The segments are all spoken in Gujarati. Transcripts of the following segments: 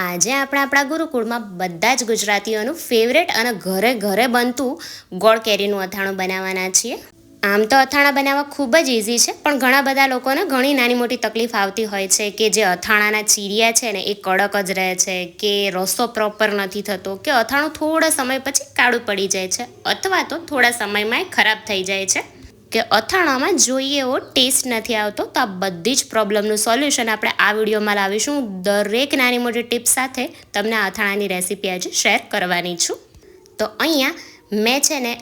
આજે આપણે આપણા ગુરુકુળમાં બધા જ ગુજરાતીઓનું ફેવરેટ અને ઘરે ઘરે બનતું ગોળ કેરીનું અથાણું બનાવવાના છીએ. આમ તો અથાણા બનાવવા ખૂબ જ ઇઝી છે, પણ ઘણા બધા લોકોને ઘણી નાની મોટી તકલીફ આવતી હોય છે કે જે અથાણાના ચીરિયા છે ને એ કડક જ રહે છે કે રસો પ્રોપર નથી થતો, કે અથાણું થોડા સમય પછી કાળું પડી જાય છે અથવા તો થોડા સમયમાં એ ખરાબ થઈ જાય છે. કે અથાણામાં જોઈએ એવો ટેસ્ટ નથી આવતો, તો આ બધી જ પ્રોબ્લેમનું સોલ્યુશન આપણે આ વિડીયોમાં લાવીશું. દરેક નાની મોટી ટિપ્સ સાથે તમને અથાણાની રેસીપી આજે શેર કરવાની છું. તો અહીંયા મેં છે ને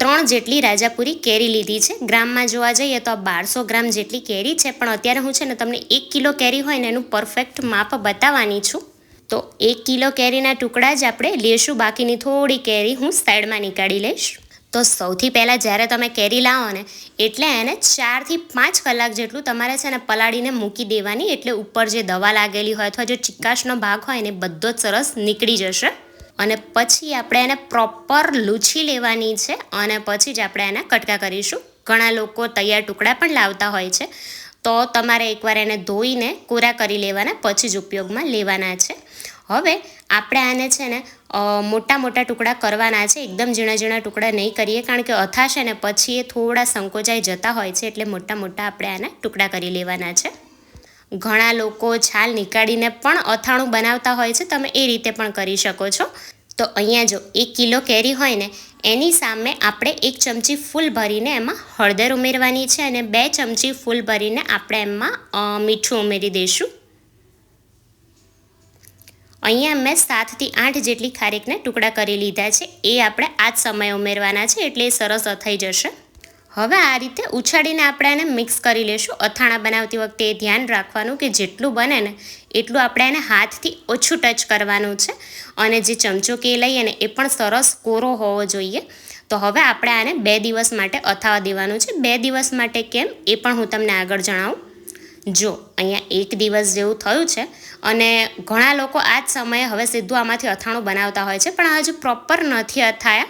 ત્રણ જેટલી રાજાપુરી કેરી લીધી છે. ગ્રામમાં જોવા જઈએ તો આ બારસો ગ્રામ જેટલી કેરી છે, પણ અત્યારે હું છે ને તમને એક કિલો કેરી હોય ને એનું પરફેક્ટ માપ બતાવવાની છું. તો એક કિલો કેરીના ટુકડા જ આપણે લેશું. બાકીની થોડી કેરી હું સાઈડમાં નીકાળી લઈશ. તો સૌથી પહેલાં જ્યારે તમે કેરી લાવો ને, એટલે એને ચારથી પાંચ કલાક જેટલું તમારે છે ને પલાળીને મૂકી દેવાની, એટલે ઉપર જે દવા લાગેલી હોય અથવા જે ચિકાશનો ભાગ હોય ને બધો જ સરસ નીકળી જશે. અને પછી આપણે એને પ્રોપર લૂછી લેવાની છે અને પછી જ આપણે એને કટકા કરીશું. ઘણા લોકો તૈયાર ટુકડા પણ લાવતા હોય છે. તો તમારે એકવાર એને ધોઈને, કોરા કરી લેવાના, પછી જ ઉપયોગમાં લેવાના છે. હવે આપણે આને છે ને મોટા મોટા ટુકડા કરવાના છે. એકદમ ઝીણા ઝીણા ટુકડા નહીં કરીએ, કારણ કે અથાશે ને પછી એ થોડા સંકોચાઈ જતા હોય છે, એટલે મોટા મોટા આપણે આના ટુકડા કરી લેવાના છે. ઘણા લોકો છાલ નીકાળીને પણ અથાણું બનાવતા હોય છે, તમે એ રીતે પણ કરી શકો છો. તો અહીંયા જો એક કિલો કેરી હોય ને, એની સામે આપણે એક ચમચી ફૂલ ભરીને એમાં હળદર ઉમેરવાની છે અને બે ચમચી ફૂલ ભરીને આપણે એમાં મીઠું ઉમેરી દઈશું. અહીંયા મેં સાતથી આઠ જેટલી ખારેકના ટુકડા કરી લીધા છે. એ આપણે આ જ સમયે ઉમેરવાના છે એટલે એ સરસ અથાઈ જશે. હવે આ રીતે ઉછાળીને આપણે એને મિક્સ કરી લેશું. અથાણા બનાવતી વખતે એ ધ્યાન રાખવાનું કે જેટલું બને ને એટલું આપણે એને હાથથી ઓછું ટચ કરવાનું છે. અને જે ચમચો કે લઈએ ને એ પણ સરસ કોરો હોવો જોઈએ. તો હવે આપણે આને બે દિવસ માટે અથાવા દેવાનું છે. બે દિવસ માટે કેમ? એ પણ હું તમને આગળ જણાવું. જો અહીંયા એક દિવસ જેવું થયું છે. અને ઘણા લોકો આ જ સમયે હવે સીધું આમાંથી અથાણું બનાવતા હોય છે. પણ હજુ પ્રોપર નથી અથાયા.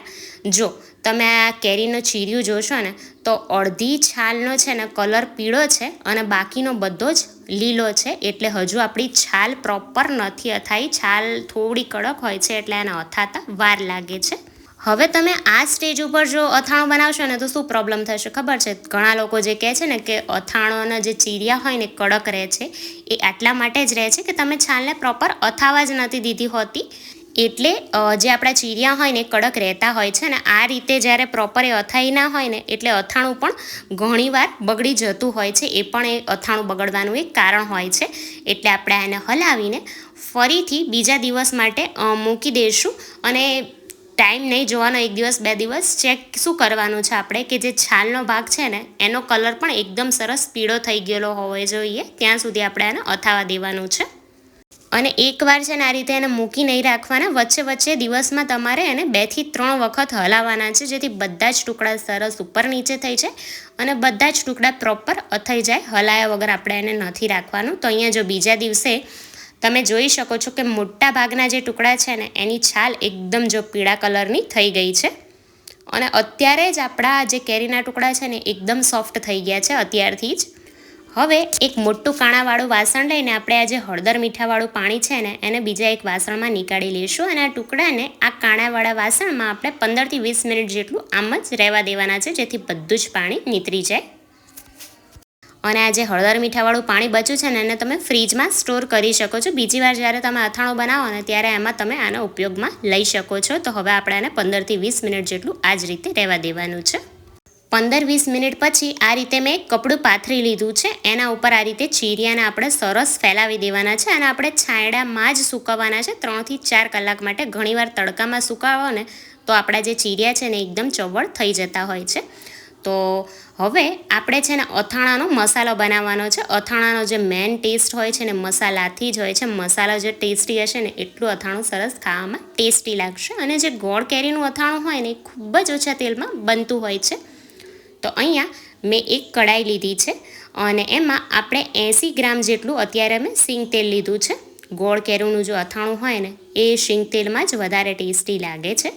જો તમે આ કેરીનું ચીર્યું જોશો ને, તો અડધી છાલનો છે ને કલર પીળો છે અને બાકીનો બધો જ લીલો છે. એટલે હજુ આપણી છાલ પ્રોપર નથી અથાઈ. છાલ થોડી કડક હોય છે એટલે એને અથાતા વાર લાગે છે. હવે તમે આ સ્ટેજ ઉપર જો અથાણું બનાવશો ને તો શું પ્રોબ્લેમ થશે ખબર છે? ઘણા લોકો જે કહે છે ને કે અથાણોના જે ચીરિયા હોય ને કડક રહે છે. એ આટલા માટે જ રહે છે કે તમે છાલને પ્રોપર અથાવા જ નથી દીધી હોતી. એટલે જે આપણા ચીરિયા હોય ને કડક રહેતા હોય છે ને આ રીતે જ્યારે પ્રોપર એ અથાઈ ના હોય ને એટલે અથાણું પણ ઘણીવાર બગડી જતું હોય છે. એ પણ એ અથાણું બગડવાનું એક કારણ હોય છે. એટલે આપણે એને હલાવીને ફરીથી બીજા દિવસ માટે મૂકી દઈશું અને ટાઈમ નહીં જોવાનો, એક દિવસ, બે દિવસ ચેક શું કરવાનું છે આપણે? કે જે છાલનો ભાગ છે ને, એનો કલર પણ એકદમ સરસ પીળો થઈ ગયેલો હોવો જોઈએ. ત્યાં સુધી આપણે એને અથાવા દેવાનું છે. અને એકવાર છે ને આ રીતે એને મૂકી નહીં રાખવાના, વચ્ચે વચ્ચે દિવસમાં તમારે એને બેથી ત્રણ વખત હલાવવાના છે, જેથી બધા જ ટુકડા સરસ ઉપર નીચે થઈ જાય અને બધા જ ટુકડા પ્રોપર અથાઈ જાય. હલાયા વગર આપણે એને નથી રાખવાનું. તો અહીંયા જો બીજા દિવસે તમે જોઈ શકો છો કે મોટા ભાગના જે ટુકડા છે ને, એની છાલ એકદમ જો પીળા કલરની થઈ ગઈ છે. અને અત્યારે જ આપણા જે કેરીના ટુકડા છે ને, એકદમ સોફ્ટ થઈ ગયા છે અત્યારથી જ. હવે એક મોટું કાણાવાળું વાસણ લઈને આપણે આ જે હળદર મીઠાવાળું પાણી છે ને, એને બીજા એક વાસણમાં નીકાળી લઈશું અને આ ટુકડાને આ કાણાવાળા વાસણમાં આપણે પંદરથી વીસ મિનિટ જેટલું આમ જ રહેવા દેવાના છે, જેથી બધું જ પાણી નીતરી જાય. અને આ જે હળદર મીઠાવાળું પાણી બચ્યું છે ને, એને તમે ફ્રીજમાં સ્ટોર કરી શકો છો. બીજી વાર જ્યારે તમે અથાણું બનાવો ને, ત્યારે એમાં તમે આનો ઉપયોગમાં લઈ શકો છો. તો હવે આપણે આને પંદરથી વીસ મિનિટ જેટલું આ જ રીતે રહેવા દેવાનું છે. પંદર વીસ મિનિટ પછી આ રીતે મેં એક કપડું પાથરી લીધું છે. એના ઉપર આ રીતે ચીરિયાને આપણે સરસ ફેલાવી દેવાના છે અને આપણે છાંયડામાં જ સૂકવવાના છે. ત્રણથી ચાર કલાક માટે ઘણીવાર તડકામાં સુકાવો ને, તો આપણા જે ચીરિયા છે ને, એકદમ ચવળ થઈ જતા હોય છે. તો હવે આપણે છે ને અથાણાનો મસાલો બનાવવાનો છે. અથાણાનો જે મેઇન ટેસ્ટ હોય છે ને મસાલાથી જ હોય છે. મસાલો જે ટેસ્ટી હશે ને એટલું અથાણું સરસ ખાવામાં ટેસ્ટી લાગશે. અને જે ગોળ કેરીનું અથાણું હોય ને એ ખૂબ જ ઓછા તેલમાં બનતું હોય છે. તો અહીંયા મેં એક કડાઈ લીધી છે. અને એમાં આપણે એંસી ગ્રામ જેટલું અત્યારે મેં સિંગ તેલ લીધું છે. ગોળ કેરીનું જો અથાણું હોય ને એ સિંગ તેલમાં જ વધારે ટેસ્ટી લાગે છે.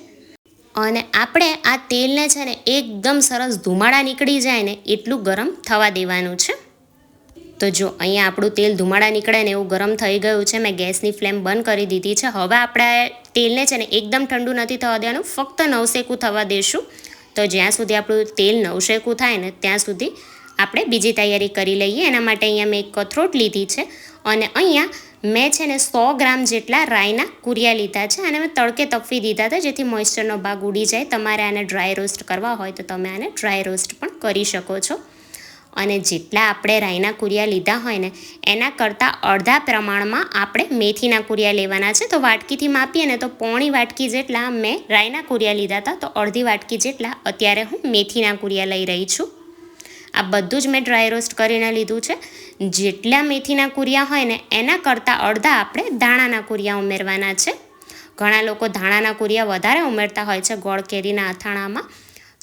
અને આપણે આ તેલને છે ને એકદમ સરસ ધુમાડા નીકળી જાય ને એટલું ગરમ થવા દેવાનું છે. તો જો અહીંયા આપણું તેલ ધુમાડા નીકળે ને એવું ગરમ થઈ ગયું છે, મેં ગેસની ફ્લેમ બંધ કરી દીધી છે. હવે આપણે તેલને છે ને એકદમ ઠંડુ નથી થવા દેવાનું, ફક્ત નવશેકું થવા દેશું. તો જ્યાં સુધી આપણું તેલ નવશેકું થાય ને ત્યાં સુધી આપણે બીજી તૈયારી કરી લઈએ. એના માટે અહીંયા મેં એક કથરોટ લીધી છે અને અહીંયા મેં છે ને સો ગ્રામ જેટલા રાઈના કુરિયા લીધા છે અને મેં તડકે તપવી દીધા હતા જેથી મોઇશ્ચરનો ભાગ ઉડી જાય. તમારે આને ડ્રાય રોસ્ટ કરવા હોય તો તમે આને ડ્રાય રોસ્ટ પણ કરી શકો છો. અને જેટલા આપણે રાઈના કુરિયા લીધા હોય ને, એના કરતાં અડધા પ્રમાણમાં આપણે મેથીના કુરિયા લેવાના છે. તો વાટકીથી માપીએ ને તો પોણી વાટકી જેટલા મેં રાઈના કુરિયા લીધા હતા, તો અડધી વાટકી જેટલા અત્યારે હું મેથીના કુરિયા લઈ રહી છું. આ બધું જ મેં ડ્રાય રોસ્ટ કરીને લીધું છે. જેટલા મેથીના કુરિયા હોય ને, એના કરતાં અડધા આપણે દાણાના કુરિયા ઉમેરવાના છે. ઘણા લોકો ધાણાના કુરિયા વધારે ઉમેરતા હોય છે ગોળ કેરીના અથાણામાં.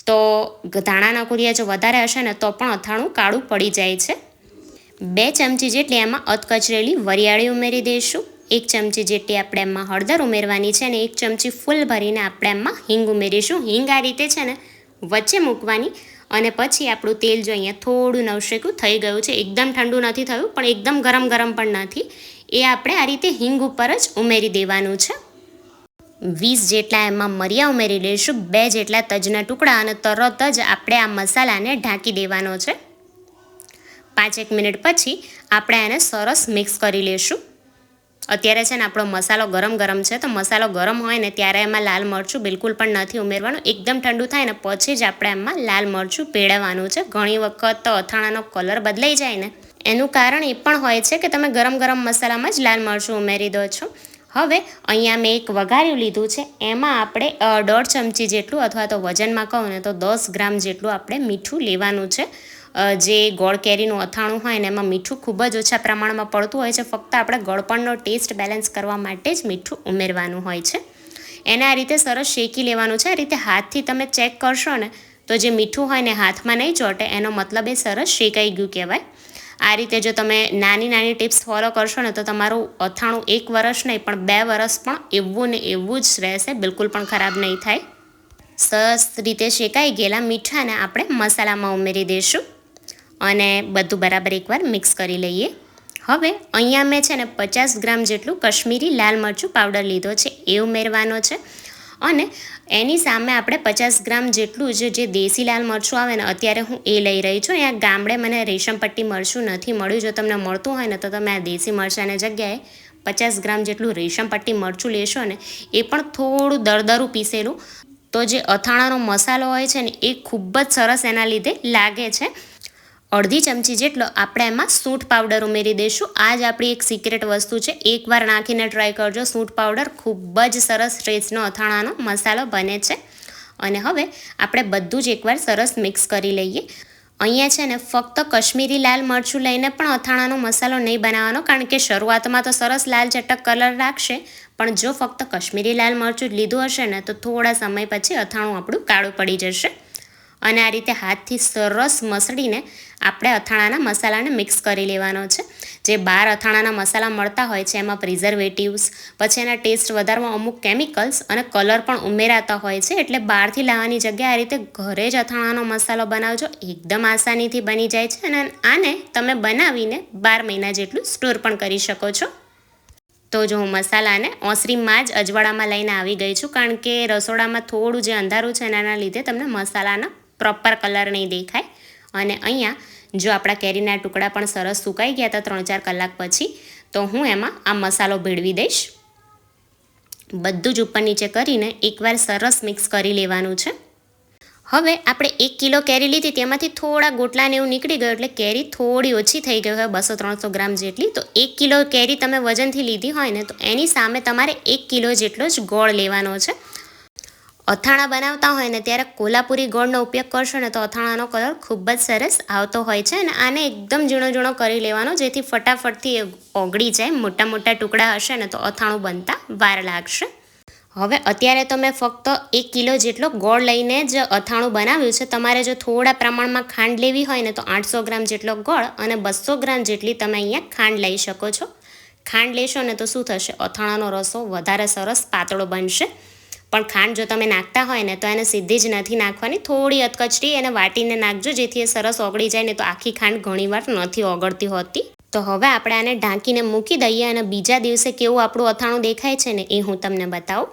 તો ધાણાના કુરિયા જો વધારે હશે ને, તો પણ અથાણું કાળું પડી જાય છે. બે ચમચી જેટલી એમાં અધકચરેલી વરિયાળી ઉમેરી દઈશું. એક ચમચી જેટલી આપણે એમાં હળદર ઉમેરવાની છે અને એક ચમચી ફૂલ ભરીને આપણે એમાં હિંગ ઉમેરીશું. હિંગ આ રીતે છે ને, વચ્ચે મૂકવાની. અને પછી આપણું તેલ જો અહીંયા થોડું નવશેકું થઈ ગયું છે, એકદમ ઠંડુ નથી થયું, પણ એકદમ ગરમ ગરમ પણ નથી, એ આપણે આ રીતે હિંગ ઉપર જ ઉમેરી દેવાનું છે. વીસ જેટલા એમાં મરિયા ઉમેરી લઈશું બે જેટલા તજના ટુકડા અને તરત જ આપણે આ મસાલાને ઢાંકી દેવાનો છે. પાંચેક મિનિટ પછી આપણે આને સરસ મિક્સ કરી લઈશું અત્યારે છે ને આપણો મસાલો ગરમ ગરમ છે, તો મસાલો ગરમ હોય ને ત્યારે એમાં લાલ મરચું બિલકુલ પણ નથી ઉમેરવાનું. એકદમ ઠંડુ થાય ને પછી જ આપણે એમાં લાલ મરચું પેળવવાનું છે. ઘણી વખત અથાણાનો કલર બદલાઈ જાય ને. એનું કારણ એ પણ હોય છે કે તમે ગરમ ગરમ મસાલામાં જ લાલ મરચું ઉમેરી દો છો. હવે અહીંયા મેં એક વઘાર્યું લીધું છે. એમાં આપણે દોઢ ચમચી જેટલું અથવા તો વજનમાં કહું ને તો દસ ગ્રામ જેટલું આપણે મીઠું લેવાનું છે. જે ગોળ કેરીનું અથાણું હોય ને એમાં મીઠું ખૂબ જ ઓછા પ્રમાણમાં પડતું હોય છે. ફક્ત આપણે ગળપણનો ટેસ્ટ બેલેન્સ કરવા માટે જ મીઠું ઉમેરવાનું હોય છે. એને આ રીતે સરસ શેકી લેવાનું છે. આ રીતે હાથથી તમે ચેક કરશો ને, તો જે મીઠું હોય ને હાથમાં નહીં ચોટે, એનો મતલબ એ સરસ શેકાઈ ગયું કહેવાય. આ રીતે જો તમે નાની નાની ટિપ્સ ફોલો કરશો ને, તો તમારું અથાણું એક વર્ષ નહીં, પણ બે વર્ષ પણ એવું ને એવું જ રહેશે. બિલકુલ પણ ખરાબ નહીં થાય. સરસ રીતે શેકાઈ ગયેલા મીઠાને આપણે મસાલામાં ઉમેરી દઈશું. અને બધું બરાબર એકવાર મિક્સ કરી લઈએ. હવે અહીંયા મેં છે ને પચાસ ગ્રામ જેટલું કશ્મીરી લાલ મરચું પાવડર લીધો છે, એ ઉમેરવાનો છે. અને એની સામે આપણે પચાસ ગ્રામ જેટલું જ જે દેશી લાલ મરચું આવે ને, અત્યારે હું એ લઈ રહી છું. અહીંયા ગામડે મને રેશમપટ્ટી મરચું નથી મળ્યું. જો તમને મળતું હોય ને, તો તમે આ દેશી મરચાંની જગ્યાએ પચાસ ગ્રામ જેટલું રેશમપટ્ટી મરચું લેશો ને, એ પણ થોડું દરદરું પીસેલું. તો જે અથાણાનો મસાલો હોય છે ને, એ ખૂબ જ સરસ એના લીધે લાગે છે. અડધી ચમચી જેટલો આપણે એમાં સૂંઠ પાવડર ઉમેરી દઈશું. આ જ આપણી એક સિક્રેટ વસ્તુ છે. એકવાર નાખીને ટ્રાય કરજો. સૂંઠ પાવડર ખૂબ જ સરસ રેસનો અથાણાનો મસાલો બને છે. અને હવે આપણે બધું જ એકવાર સરસ મિક્સ કરી લઈએ. અહીંયા છે ને ફક્ત કશ્મીરી લાલ મરચું લઈને પણ અથાણાનો મસાલો નહીં બનાવવાનો, કારણ કે શરૂઆતમાં તો સરસ લાલ ચટક કલર રાખશે. પણ જો ફક્ત કશ્મીરી લાલ મરચું લીધું હશે ને, તો થોડા સમય પછી અથાણું આપણું કાળું પડી જશે. અને આ રીતે હાથથી સરસ મસળીને આપણે અથાણાના મસાલાને મિક્સ કરી લેવાનો છે. જે બાર અથાણાના મસાલા મળતા હોય છે, એમાં પ્રિઝર્વેટિવ્સ, પછી એના ટેસ્ટ વધારવા અમુક કેમિકલ્સ અને કલર પણ ઉમેરાતા હોય છે. એટલે બહારથી લાવવાની જગ્યાએ આ રીતે ઘરે જ અથાણાનો મસાલો બનાવજો. એકદમ આસાનીથી બની જાય છે અને આને તમે બનાવીને બાર મહિના જેટલું સ્ટોર પણ કરી શકો છો. તો જો હું મસાલાને ઓસરીમાં જ અજવાળામાં લઈને આવી ગઈ છું, કારણ કે રસોડામાં થોડું જે અંધારું છે એના લીધે તમને મસાલાના પ્રોપર કલર નહીં દેખાય. અને અહીંયા જો આપણા કેરીના ટુકડા પણ સરસ સુકાઈ ગયા હતા ત્રણ ચાર કલાક પછી, તો હું એમાં આ મસાલો ભેળવી દઈશ. બધું જ ઉપર નીચે કરીને એકવાર સરસ મિક્સ કરી લેવાનું છે. હવે આપણે એક કિલો કેરી લીધી, તેમાંથી થોડા ગોટલાને એવું નીકળી ગયું, એટલે કેરી થોડી ઓછી થઈ ગઈ હોય બસો ત્રણસો ગ્રામ જેટલી, તો એક કિલો કેરી તમે વજનથી લીધી હોય ને, તો એની સામે તમારે એક કિલો જેટલો જ ગોળ લેવાનો છે. અથાણા બનાવતા હોય ને ત્યારે કોલ્હાપુરી ગોળનો ઉપયોગ કરશો ને તો અથાણાનો કલર ખૂબ જ સરસ આવતો હોય છે અને આને એકદમ ઝીણો ઝીણો કરી લેવાનો, જેથી ફટાફટથી ઓગળી જાય, મોટા મોટા ટુકડા હશે ને તો અથાણું બનતા વાર લાગશે. હવે અત્યારે તો મેં ફક્ત એક કિલો જેટલો ગોળ લઈને જ અથાણું બનાવ્યું છે. તમારે જો થોડા પ્રમાણમાં ખાંડ લેવી હોય ને તો આઠસો ગ્રામ જેટલો ગોળ અને બસો ગ્રામ જેટલી તમે અહીંયા ખાંડ લઈ શકો છો. ખાંડ લેશો ને તો શું થશે? અથાણાનો રસો વધારે સરસ પાતળો બનશે. પણ ખાંડ જો તમે નાખતા હોય ને તો એને સીધી જ નથી નાખવાની. થોડી અતકચરી એને વાટીને નાખજો, જેથી એ સરસ ઓગળી જાય ને તો આખી ખાંડ ઘણીવાર નથી ઓગળતી હોતી. તો હવે આપણે આને ઢાંકીને મૂકી દઈએ અને બીજા દિવસે કેવું આપણું અથાણું દેખાય છે ને એ હું તમને બતાવું.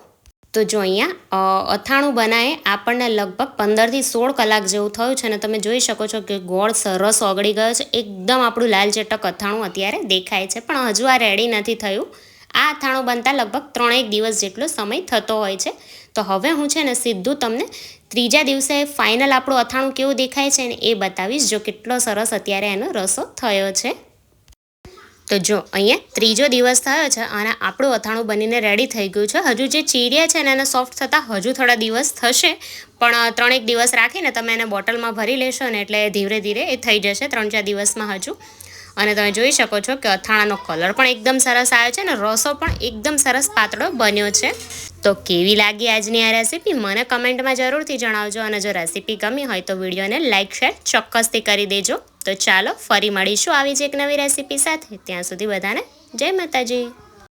તો જો અહીંયા અથાણું બનાવે આપણને લગભગ પંદરથી સોળ કલાક જેવું થયું છે અને તમે જોઈ શકો છો કે ગોળ સરસ ઓગળી ગયો છે. એકદમ આપણું લાલ ચટક અથાણું અત્યારે દેખાય છે, પણ હજુ આ રેડી નથી થયું. આ અથાણું બનતા લગભગ ત્રણેક દિવસ જેટલો સમય થતો હોય છે. તો હવે હું છે ને સીધું તમને ત્રીજા દિવસે ફાઇનલ આપણું અથાણું કેવું દેખાય છે ને એ બતાવીશ, જો કેટલો સરસ અત્યારે એનો રસો થયો છે. તો જો અહીંયા ત્રીજો દિવસ થયો છે, અને આપણું અથાણું બનીને રેડી થઈ ગયું છે. હજુ જે ચીરિયા છે ને એને સોફ્ટ થતાં હજુ થોડા દિવસ થશે, પણ ત્રણેક દિવસ રાખીને તમે એને બોટલમાં ભરી લેશો ને એટલે ધીરે ધીરે એ થઈ જશે, ત્રણ ચાર દિવસમાં હજુ. અને તમે જોઈ શકો છો કે અથાણાનો કલર પણ એકદમ સરસ આવ્યો છે અને રસો પણ એકદમ સરસ પાતળો બન્યો છે. તો કેવી લાગી આજની આ રેસીપી? મને કમેન્ટમાં જરૂરથી જણાવજો અને જો રેસીપી ગમી હોય તો વિડીયોને લાઇક શેર ચોક્કસથી કરી દેજો. તો ચાલો ફરી મળીશું આવી જ એક નવી રેસીપી સાથે. ત્યાં સુધી બધાને જય માતાજી.